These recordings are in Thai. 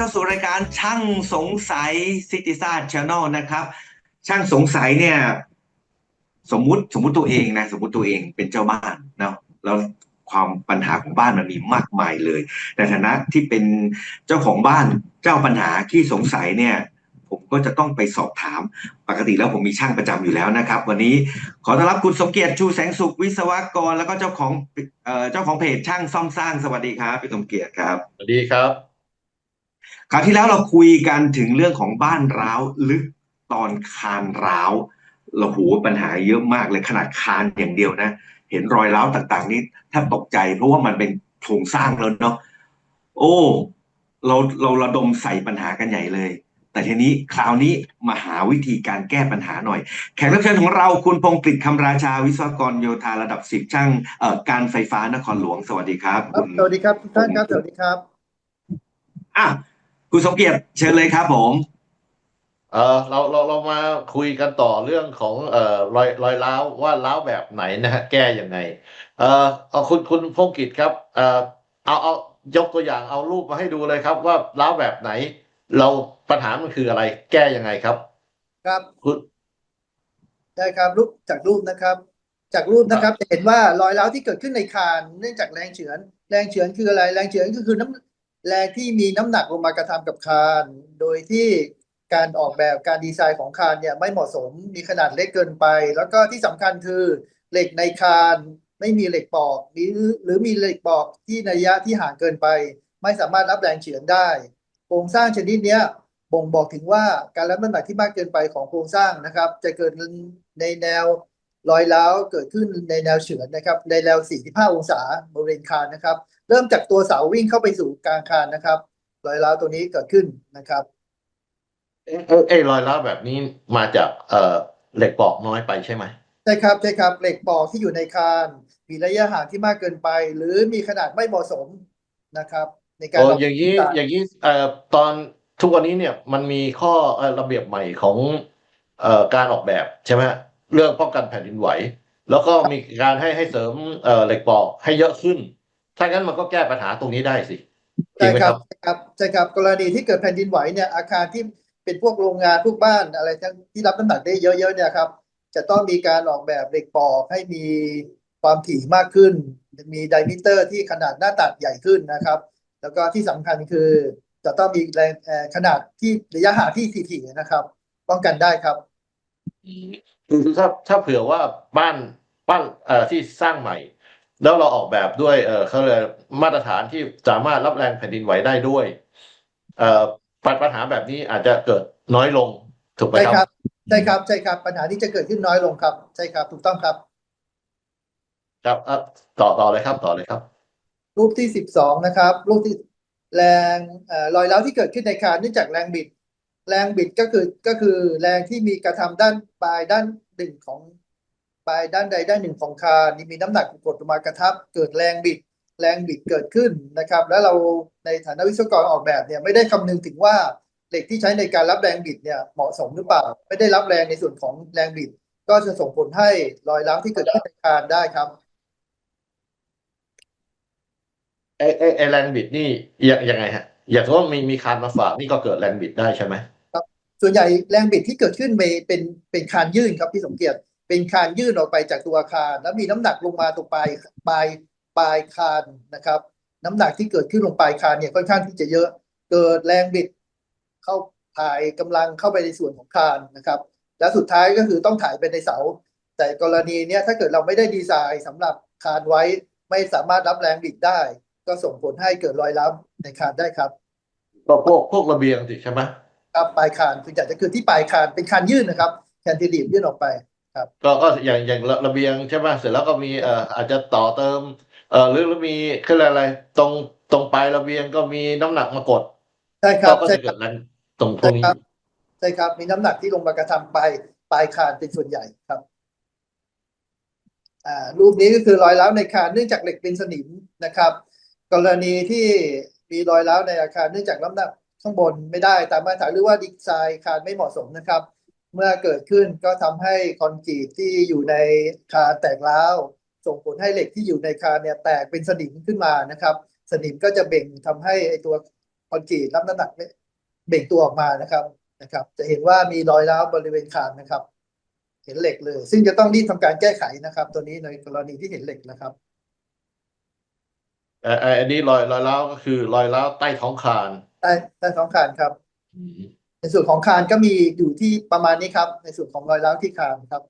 เข้าสู่รายการช่างสงสัยซิติซ่าช n แนลนะครับ ช่างสงสัยเนี่ย สมมุติสมมุติตัวเองนะ สมมุติตัวเองเป็นเจ้าบ้านเนาะแล้วความปัญหาของบ้านมันมีมากมายเลยในฐานะที่เป็นเจ้าของบ้านเจ้าปัญหาที่สงสัยเนี่ย ผมก็จะต้องไปสอบถามปกติแล้วผมมีช่างประจำอยู่แล้วนะครับ วันนี้ขอต้อนรับคุณสมเกียรติชูแสงสุขวิศวกร แล้วก็เจ้าของเอ่อเจ้าของเพจช่างซ่อมสร้างสวัสดีครับพี่สมเกียรติครับสวัสดีครับ คราวที่แล้วเราคุยกันถึงเรื่องของบ้านร้าวลึกตอนคานร้าวเราโหปัญหาเยอะมากเลยขนาดคานอย่างเดียวนะ เห็นรอยร้าวต่างๆ นี่แทบตกใจ เพราะว่ามันเป็นโครงสร้างแล้วเนาะโอ้เราเราระดมใส่ปัญหากันใหญ่เลย แต่ทีนี้คราวนี้มาหาวิธีการแก้ปัญหาหน่อย แขกรับเชิญของเราคุณพงศ์กฤษคำราชาวิศวกรโยธาระดับสิบช่างเอ่อการไฟฟ้านครหลวงสวัสดีครับครับคุณสวัสดีครับทุกท่านครับสวัสดีครับอะ คุณสมเกียรติเชิญเลยครับผมเออเราเราเรามาคุยกันต่อเรื่องของเอ่อรอยรอยร้าวว่าร้าวแบบไหนนะฮะแก้ยังไง เออเอาคุณคุณพงกิจครับเออเอาเอายกตัวอย่างเอารูปมาให้ดูเลยครับ ว่าร้าวแบบไหน เราปัญหามันคืออะไร แก้ยังไงครับ ครับคุณได้ครับรูปจากรูปนะครับ จากรูปนะครับจะเห็นว่ารอยร้าวที่เกิดขึ้นในคานเนื่องจากแรงเฉือน แรงเฉือนคืออะไรแรงเฉือนก็คือน้ำ แรงที่มีน้ำหนักลงมากระทำกับคาน โดยที่การออกแบบการดีไซน์ของคานเนี่ยไม่เหมาะสมมีขนาดเล็กเกินไป แล้วก็ที่สำคัญคือเหล็กในคานไม่มีเหล็กปอกหรือหรือมีเหล็กปอกที่ระยะที่ห่างเกินไป ไม่สามารถรับแรงเฉือนได้ โครงสร้างชนิดเนี้ยบ่งบอกถึงว่าการรับน้ำหนักที่มากเกินไปของโครงสร้างนะครับ จะเกิดในแนวรอยร้าวเกิดขึ้นในแนวเฉือนนะครับ ในแนว 45 องศาบริเวณคานนะครับ เริ่มจากตัวเสาวิ่งเข้าไปสู่กลางคานนะครับ รอยร้าวตัวนี้เกิดขึ้นนะครับ เอ้เอ้เอ้รอยร้าวแบบนี้มาจากเอ่อเหล็กปอกน้อยไปใช่ไหมใช่ครับใช่ครับเหล็กปอกที่อยู่ในคานมีระยะห่างที่มากเกินไป หรือมีขนาดไม่เหมาะสมนะครับ ในการโอ้ออกอย่างนี้แบบอย่างนี้เอ่อตอนทุกวันนี้เนี่ยมันมีข้อเอ่อระเบียบใหม่ของเอ่อการออกแบบใช่ไหมฮะเรื่องป้องกันแผ่นดินไหว แล้วก็มีการให้ให้เสริมเอ่อเหล็กปอกให้เยอะขึ้น ถ้างั้นมันก็แก้ปัญหาตรงนี้ได้สิจริใช่งไหมคครัรับบใช่ครับใช่ครับกรณีที่เกิดแผ่นดินไหวเนี่ยอาคารที่เป็นพวกโรงงานพวกบ้านอะไรทั้งที่รับน้ำหนักได้เยอะๆเนี่ยครับ จะต้องมีการออกแบบเหล็กปอกให้มีความถี่มากขึ้น มีไดมิเตอร์ที่ขนาดหน้าตัดใหญ่ขึ้นนะครับ แล้วก็ที่สำคัญคือจะต้องมีแรงเอ่อขนาดที่ระยะห่างที่ถี่ๆนะครับ ป้องกันได้ครับคือถ้าถ้าเผื่อว่าบ้านบ้านเอ่อที่สร้างใหม่ แล้วเราออกแบบด้วยเอ่อเขาเรียกมาตรฐานที่สามารถรับแรงแผ่นดินไหวได้ด้วย เอ่อปัญปัญหาแบบนี้อาจจะเกิดน้อยลงถูกไหมใช่คครัรับ บใช่ครับใช่ครับ ปัญหาที่จะเกิดขึ้นน้อยลงครับ ใช่ครับ ถูกต้องครับ ครับเอ่อต่อต่อเลยครับ ต่อเลยครับ รูปที่สิบสองนะครับรูปที่แรงเอ่อรอยร้าวที่เกิดขึ้นในคานเนื่องจากแรงบิด แรงบิดก็คือก็คือแรงที่มีกระทำด้านปลายด้านหนึ่งของป ลายด้านใดด้านหนึ่งของคานนี่มีน้ำหนักกดลงมากระทับ เกิดแรงบิดแรงบิดเกิดขึ้นนะครับ แล้วเราในฐานะวิศวกรออกแบบเนี่ยไม่ได้คำนึงถึงว่าเหล็กที่ใช้ในการรับแรงบิดเนี่ยเหมาะสมหรือเปล่า ไม่ได้รับแรงในส่วนของแรงบิด ก็จะส่งผลให้รอยร้าวที่เกิดขึ้นในคานได้ครับไอ้ไอ้ไอ้แรงบิดนี่ยังยังไงฮะอย่างว่ามีมีคานมาฝากนี่ก็เกิดแรงบิดได้ใช่ไหมส่วนใหญ่แรงบิดที่เกิดขึ้นเมเป็นเป็นคานยื่นครับพี่สมเกียรติ เป็นคานยื่นออกไปจากตัวอาคาร แล้วมีน้ำหนักลงมาตรงปลายปลายปลายคานนะครับ น้ำหนักที่เกิดขึ้นลงปลายคานเนี่ยค่อนข้างที่จะเยอะ เกิดแรงบิดเข้าถ่ายกำลังเข้าไปในส่วนของคานนะครับ แล้วสุดท้ายก็คือต้องถ่ายไปในเสา แต่กรณีเนี้ยถ้าเกิดเราไม่ได้ดีไซน์สำหรับคานไว้ไม่สามารถรับแรงบิดได้ ก็ส่งผลให้เกิดรอยร้าวในคานได้ครับก็พวกพวกระเบียงสิใช่ไหมครับปลายคานส่วนใหญ่จะคือที่ปลายคานเป็นคานยื่นนะครับแคนติลีฟยื่นออกไป ก็ก็อย่างอย่างระระเบียงใช่ไหมเสร็จแล้วก็มีเอ่ออาจจะต่อเติม เอ่อหรือหรือมีคืออะไรอะไรตรงตรงปลายระเบียงก็มีน้ำหนักมากดใช่คก็รับก็ใช่จะคเกิรับดแรงตรงตรงนี้ใช่ครับใช่ครับมีน้ำหนักที่ลงมากระทำปลายปลายคานเป็นส่วนใหญ่ครับอ่ารูปนี้ก็คือรอยร้าวในคานเนื่องจากเหล็กเป็นสนิมนะครับ กรณีที่มีรอยร้าวในอาคารเนื่องจากน้ำหนักข้างบนไม่ได้ตามมาตรฐานหรือว่าดีไซน์คานไม่เหมาะสมนะครับ เมื่อเกิดขึ้นก็ทำให้คอนกรีตที่อยู่ในคานแตกร้าวส่งผลให้เหล็กที่อยู่ในคานเนี่ยแตกเป็นสนิมขึ้นมานะครับ สนิมก็จะเบ่งทำให้ไอตัวคอนกรีตรับน้ำหนักไม่เบ่งตัวออกมานะครับนะครับ จะเห็นว่ามีรอยร้าวบริเวณคานนะครับ เห็นเหล็กเลย ซึ่งจะต้องรีบทำการแก้ไขนะครับ ตัวนี้ในกรณีที่เห็นเหล็กนะครับเอ่อเอ่ออันนี้รอยรอยร้าวก็คือรอยร้าวใต้ท้องคานใต้ใต้ท้องคานครับ ในส่วนของคานก็มีอยู่ที่ประมาณนี้ครับ ในส่วนของรอยร้าวที่คานครับ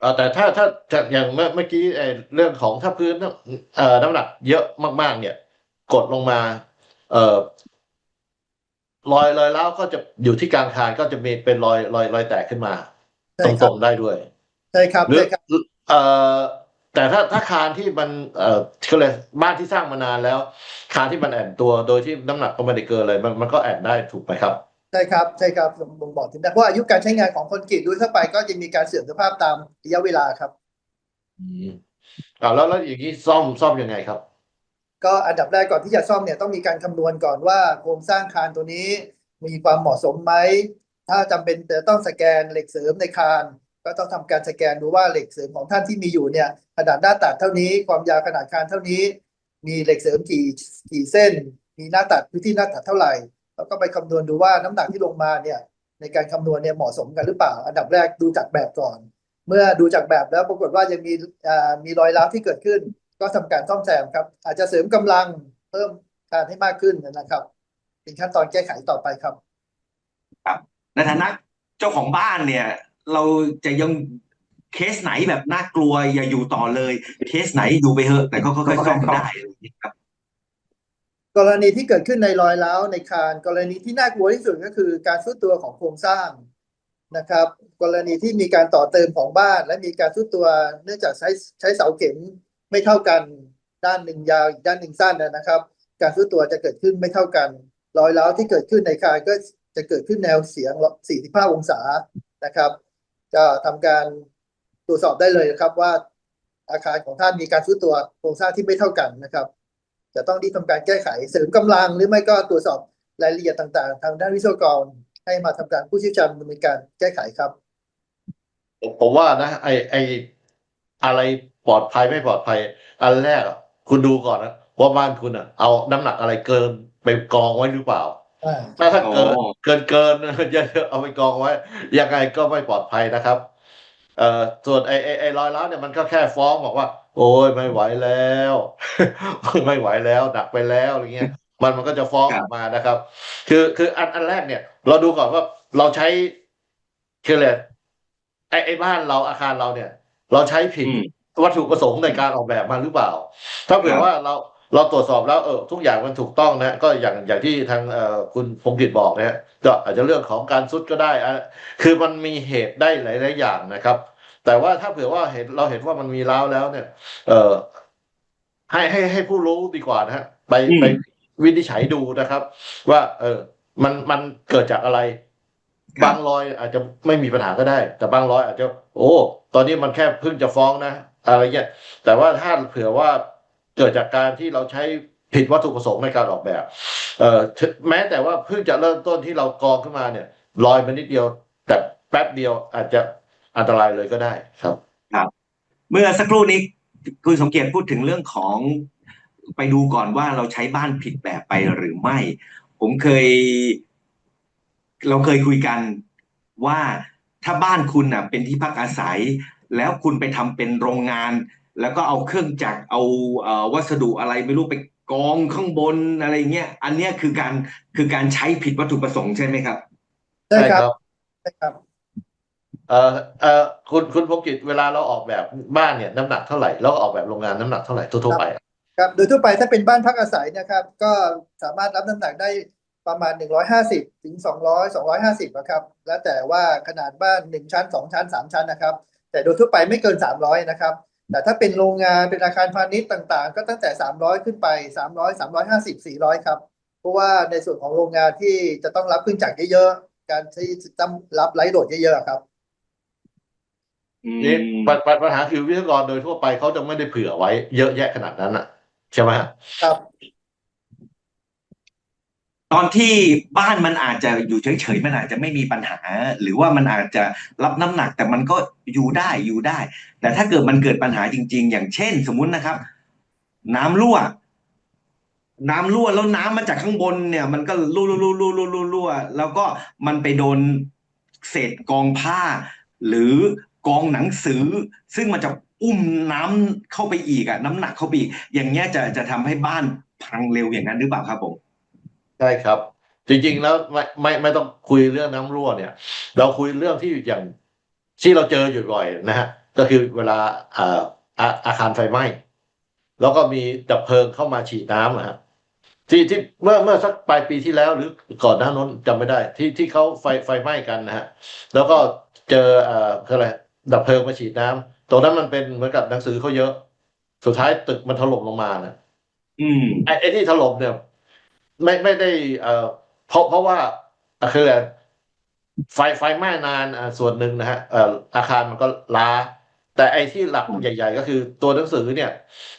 เอ่อแต่ถ้าถ้าจะอย่างเมื่อเมื่อกี้ไอ้เรื่องของถ้าพื้นเอ่อน้ำหนักเยอะมาก ๆ เนี่ย กดลงมา เอ่อรอยรอยร้าวก็จะอยู่ที่กลางคานก็จะมีเป็นรอยรอยรอยแตกขึ้นมาใช่ตครัรบงๆได้ด้วยใช่ครับหรือใช่ครับ เอ่อ แต่ถ้าถ้าคานที่มันเอ่อก็เลยบ้านที่สร้างมานานแล้ว คานที่มันแอนตัวโดยที่น้ำหนักก็ไม่ได้เกินเลยมันมันก็แอนได้ถูกไหมครับใช่ครับใช่ครับบ่งบอกถึงได้เพราะอายุการใช้งานของคอนกรีตโดยทั่วไปก็จะมีการเสื่อมสภาพตามระยะเวลาครับอืมอ่าแล้วแล้วอย่างนี้ซ่อมซ่อมยังไงครับ ก็อันดับแรกก่อนที่จะซ่อมเนี่ยต้องมีการคำนวณก่อนว่าโครงสร้างคานตัวนี้มีความเหมาะสมไหมถ้าจำเป็นจะต้องสแกนเหล็กเสริมในคาน ก็ต้องทำการสแกนดูว่าเหล็กเสริมของท่านที่มีอยู่เนี่ยขนาดหน้าตัดเท่านี้ ความยาวขนาดคานเท่านี้ มีเหล็กเสริมกี่กี่เส้น มีหน้าตัดพื้นที่หน้าตัดเท่าไหร่ แล้วก็ไปคำนวณดูว่าน้ำหนักที่ลงมาเนี่ยในการคำนวณเนี่ยเหมาะสมกันหรือเปล่า อันดับแรกดูจากแบบก่อน เมื่อดูจากแบบแล้วปรากฏว่ายังมีมีรอยร้าวที่เกิดขึ้น ก็ทำการซ่อมแซมครับ อาจจะเสริมกำลังเพิ่มการให้มากขึ้นนะครับ เป็นขั้นตอนแก้ไขต่อไปครับ ครับในฐานะเจ้าของบ้านเนี่ย เราจะยังเคสไหนแบบน่ากลัวอย่าอยู่ต่อเลย เคสไหนอยู่ไปเถอะ แต่ก็ค่อยๆซ่อมได้เงี้ยครับ กรณีที่เกิดขึ้นในรอยร้าวในคานกรณีที่น่ากลัวที่สุดก็คือ การทรุดตัวของโครงสร้างนะครับ กรณีที่มีการต่อเติมของบ้าน และมีการทรุดตัวเนื่องจากใช้ใช้เสาเข็มไม่เท่ากัน ด้านหนึ่งยาวอีกด้านหนึ่งสั้นนะครับ การทรุดตัวจะเกิดขึ้นไม่เท่ากันรอยร้าวที่เกิดขึ้นในคานก็จะเกิดขึ้นแนวเสียง45องศานะครับ ก็ทำการตรวจสอบได้เลยนะครับว่าอาคารของท่านมีการทรุดตัวโครงสร้างที่ไม่เท่ากันนะครับ จะต้องรีบทำการแก้ไขเสริมกำลังหรือไม่ก็ตรวจสอบรายละเอียดต่างๆ ทางด้านวิศวกรให้มาทำการผู้เชี่ยวชาญดำเนินการแก้ไขครับ ผมว่านะไอไออะไรปลอดภัยไม่ปลอดภัย อันแรกคุณดูก่อนนะว่าบ้านคุณอะ เอาน้ำหนักอะไรเกินไปกองไว้หรือเปล่า ถ้าถ้าเกินอ๋อเกินเกินเยอะๆเอาไปกองไว้ ยังไงก็ไม่ปลอดภัยนะครับ เอ่อส่วนไอไอไอรอยร้าวเนี่ยมันก็แค่ฟ้องบอกว่า โอ้ยไม่ไหวแล้ว ไม่ไหวแล้วหนักไปแล้วอะไรเงี้ยมันมันก็จะฟ้องครัอบอกมานะครับ คือคืออันอันแรกเนี่ย เราดูก่อนว่าเราใช้คืออะไรไอไอบ้านเราอาคารเราเนี่ย เราใช้ผิดอืมวัตถุประสงค์ในการออกแบบมาหรือเปล่า ถ้าเผื่อครับว่าเรา เราตรวจสอบแล้วเออทุกอย่างมันถูกต้องนะก็อย่างอย่างที่ทางเอ่อคุณพงกิจบอกนะฮะก็อาจจะเรื่องของการซุดก็ได้อะคือมันมีเหตุได้หลาย ๆ อย่างนะครับ แต่ว่าถ้าเผื่อว่าเห็นเราเห็นว่ามันมีร้าวแล้วเนี่ย เออให้ให้ให้ผู้รู้ดีกว่านะฮะไปอืมไปวินิจฉัยดูนะครับ ว่า เออ มันมันเกิดจากอะไรครับบางรอยอาจจะไม่มีปัญหาก็ได้ แต่บางรอยอาจจะ โอ้ ตอนนี้มันแค่เพิ่งจะฟ้องนะอะไรเงี้ยแต่ว่าถ้าเผื่อว่า เกิดจากการที่เราใช้ผิดวัตถุประสงค์ในการออกแบบเอ่อแม้แต่ว่าเพิ่งจะเริ่มต้นที่เรากองขึ้นมาเนี่ยลอยมานิดเดียว แต่แป๊บเดียวอาจจะอันตรายเลยก็ได้ครับเมื่อสักครู่นี้คุณสมเกียรติพูดถึงเรื่องของไปดูก่อนว่าเราใช้บ้านผิดแบบไปหรือไม่ ผมเคย เราเคยคุยกันว่าถ้าบ้านคุณน่ะ เป็นที่พักอาศัย แล้วคุณไปทำเป็นโรงงาน แล้วก็เอาเครื่องจักรเอาเอ่อวัสดุอะไรไม่รู้ไปกองข้างบนอะไรเงี้ย อันเนี้ยคือการคือการใช้ผิดวัตถุประสงค์ใช่ไหมครับ ใช่ครับใช่ครับ เอ่อเอ่อคุณคุณพงกิจเวลาเราออกแบบบ้านเนี่ยน้ำหนักเท่าไหร่แล้วออกแบบโรงงานน้ำหนักเท่าไหร่ทั่วๆไปอะครับ โดยทั่วไปถ้าเป็นบ้านพักอาศัยนะครับ ก็สามารถรับน้ำหนักได้ประมาณ 150 ถึง 200 250นะครับ แล้วแต่ว่าขนาดบ้าน 1 ชั้น 2 ชั้น 3 ชั้นนะครับ แต่โดยทั่วไปไม่เกิน 300 นะครับ แต่ถ้าเป็นโรงงานเป็นอาคารพาณิชย์ต่างๆ ก็ตั้งแต่ 300 ขึ้นไป 300 350 400 ครับ เพราะว่าในส่วนของโรงงานที่จะต้องรับเครื่องจักรเยอะๆ การที่จะต้องรับไร้โหลดเยอะๆครับอืนี่มปัญปัญปัญหาคือวิศวกรโดยทั่วไปเขาจะไม่ได้เผื่อไว้เยอะแยะขนาดนั้นอะ ใช่ไหมฮะครับ ตอนที่บ้านมันอาจจะอยู่เฉยๆมันอาจจะไม่มีปัญหา หรือว่ามันอาจจะรับน้ำหนักแต่มันก็อยู่ได้อยู่ได้ แต่ถ้าเกิดมันเกิดปัญหาจริง ๆ อย่างเช่น สมมุตินะครับ น้ำรั่ว น้ำรั่วแล้วน้ำมาจากข้างบนเนี่ย มันก็รั่วรั่วรั่วรั่วรั่วรั่วแล้วก็มันไปโดนเศษกองผ้า หรือกองหนังสือ ซึ่งมันจะอุ้มน้ำเข้าไปอีกอะน้ำหนักเข้าไปอีก อย่างเงี้ยจะจะทำให้บ้านพังเร็วอย่างนั้นหรือเปล่าครับผม ใช่ครับ จริง ๆ แล้วไม่ไม่ไม่ต้องคุยเรื่องน้ำรั่วเนี่ย เราคุยเรื่องที่อย่างที่เราเจออยู่บ่อยนะฮะก็คือเวลาอ่าอาอาคารไฟไหม้แล้วก็มีดับเพลิงเข้ามาฉีดน้ำนะฮะที่ที่เมื่อเมื่อสักปลายปีที่แล้วหรือก่อนหน้านั้นจำไม่ได้ ที่ที่เขาไฟไฟไหม้กันนะฮะแล้วก็เจอเอ่อคืออะไรดับเพลิงมาฉีดน้ำตรงนั้นมันเป็นเหมือนกับหนังสือเขาเยอะ สุดท้ายตึกมันถล่มลงมานะอืมไอ้ไอ้ที่ถล่มเนี่ย ไม่ไม่ได้เอ่อเพราะเพราะว่าคือไฟไฟไหม้นานอะส่วนหนึ่งนะฮะเอ่ออาคารมันก็ล้า แต่ไอ้ที่หลักใหญ่ ๆ ก็คือตัวหนังสือเนี่ย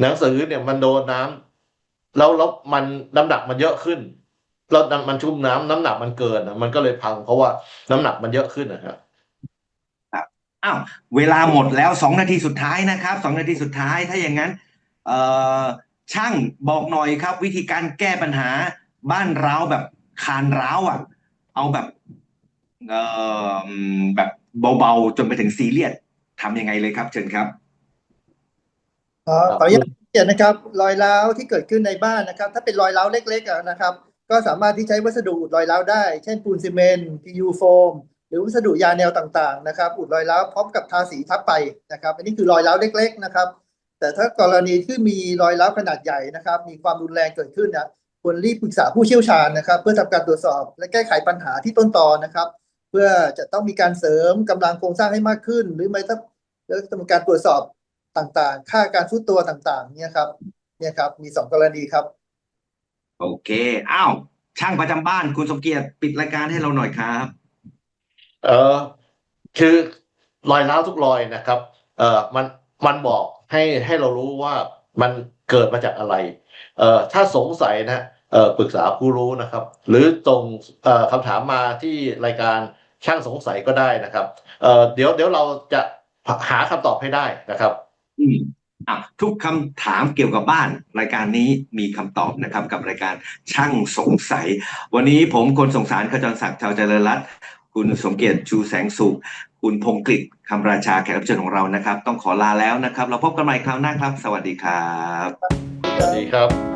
หนังสือเนี่ยมันโดนน้ำแล้วแล้วมันน้ำหนักมันเยอะขึ้นแล้วมันชุ่มน้ำน้ำหนักมันเกินอะมันก็เลยพัง เพราะว่าน้ำหนักมันเยอะขึ้นนะครับอ้าวเวลาหมดแล้วสองนาทีสุดท้ายนะครับสองนาทีสุดท้ายถ้าอย่างนั้น เอ่อช่างบอกหน่อยครับ วิธีการแก้ปัญหา บ้านร้าวแบบคานร้าวอะ เอาแบบเอ่อแบบเบาๆ จนไปถึงซีเรียสทำยังไงเลยครับ เชิญครับขอขออนุญาตเขียนนะครับ รอยร้าวที่เกิดขึ้นในบ้านนะครับ ถ้าเป็นรอยร้าวเล็กๆอะนะครับ ก็สามารถที่ใช้วัสดุอุดรอยร้าวได้ เช่นปูนซีเมนต์ PU โฟมหรือวัสดุยาแนวต่างๆนะครับอุดรอยร้าวพร้อมกับทาสีทับไปนะครับ อันนี้คือรอยร้าวเล็ก ๆ นะครับ แต่ถ้ากรณีที่มีรอยร้าวขนาดใหญ่นะครับ มีความรุนแรงเกิดขึ้นนะ ควรรีบปรึกษาผู้เชี่ยวชาญนะครับ เพื่อทำการตรวจสอบและแก้ไขปัญหาที่ต้นตอนะครับ เพื่อจะต้องมีการเสริมกำลังโครงสร้างให้มากขึ้น หรือไม่ต้องแล้วต้องมีการตรวจสอบต่างๆ ค่าการฟุดตัวต่างๆ เนี่ยครับ เนี่ยครับ มีสองกรณีครับ โอเคอ้าวช่างประจำบ้านคุณสมเกียรติปิดรายการให้เราหน่อยครับ เออคือรอยร้าวทุกรอยนะครับ เออมันมันบอกให้ให้เรารู้ว่ามัน เกิดมาจากอะไรเออถ้าสงสัยนะเออปรึกษาผู้รู้นะครับ หรือส่งเอ่อคำถามมาที่รายการช่างสงสัยก็ได้นะครับเออเดี๋ยวเดี๋ยวเราจะหาคำตอบให้ได้นะครับอืมอะทุกคำถามเกี่ยวกับบ้าน รายการนี้มีคำตอบนะครับ กับรายการช่างสงสัย วันนี้ผมคนสงสารขจรศักดิ์ชาวเจริญรัตน์ คุณสมเกียรติชูแสงสุข คุณพงกฤษคำราชาแขกรับเชิญของเรานะครับ ต้องขอลาแล้วนะครับ เราพบกันใหม่คราวหน้าครับ สวัสดีครับ สวัสดีครับ